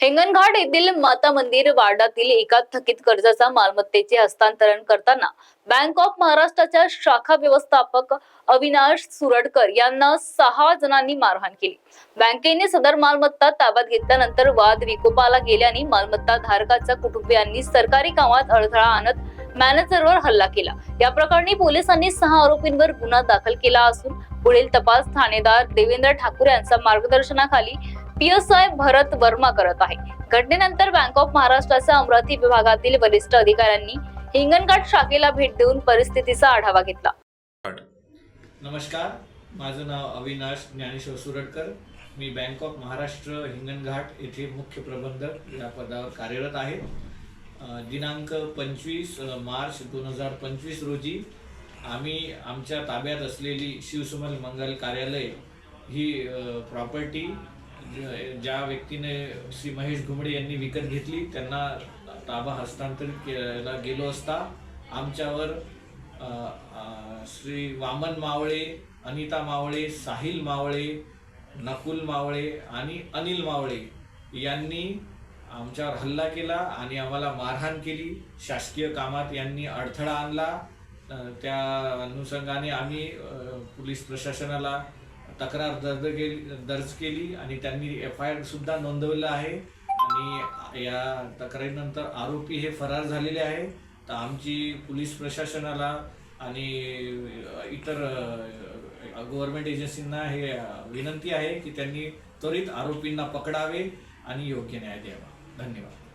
हिंगणघाट येथील माता मंदिर वार्डातील एका थकीत कर्जाचा मालमत्तेचे हस्तांतरण करताना बँक ऑफ महाराष्ट्राच्या शाखा व्यवस्थापक अविनाश सुरडकर यांना सहा जणांनी मारहाण केली. बँकेने सदर मालमत्ता ताब्यात घेतल्यानंतर वाद विकोपाला गेल्याने मालमत्ता धारकाच्या कुटुंबियांनी सरकारी कामात अडथळा आणत मॅनेजरवर हल्ला केला. या प्रकरणी पोलिसांनी सहा आरोपींवर गुन्हा दाखल केला असून पुढील तपास ठाणेदार देवेंद्र ठाकूर यांच्या मार्गदर्शनाखाली पीएसआय भरत वर्मा करत आहे. घटनेनंतर बँक ऑफ महाराष्ट्राच्या अमरावती विभागातील वरिष्ठ अधिकाऱ्यांनी हिंगणघाट शाखेला भेट देऊन परिस्थितीचा आढावा घेतला. नमस्कार माझं नाव अविनाश ज्ञानेश्वर सुरटकर. मी बँक ऑफ महाराष्ट्र हिंगणघाट येथे मुख्य प्रबंधक या पदावर कार्यरत आहे. दिनांक पंचवीस मार्च दोन हजार पंचवीस रोजी आम्ही आमच्या ताब्यात असलेली शिवसुमल मंगल कार्यालय ही प्रॉपर्टी ज्या व्यक्तीने श्री महेश घुमडे यांनी विकत घेतली त्यांना ताबा हस्तांतरित केला गेलो असता आमच्यावर श्री वामन मावळे अनिता मावळे साहिल मावळे नकुल मावळे आणि अनिल मावळे यांनी आमच्यावर हल्ला केला आणि आम्हाला मारहाण केली. शासकीय कामात यांनी अडथळा आणला. त्या अनुषंगाने आम्ही पोलीस प्रशासनाला तक्रार दर्ज केली दर्ज केली आणि त्यांनी एफ आय आर सुद्धा नोंदवलं आहे. आणि या तक्रारीनंतर आरोपी हे फरार झालेले आहे. तर आमची पोलीस प्रशासनाला आणि इतर गव्हर्मेंट एजन्सींना हे विनंती आहे की त्यांनी त्वरित आरोपींना पकडावे आणि योग्य न्याय द्यावा. धन्यवाद.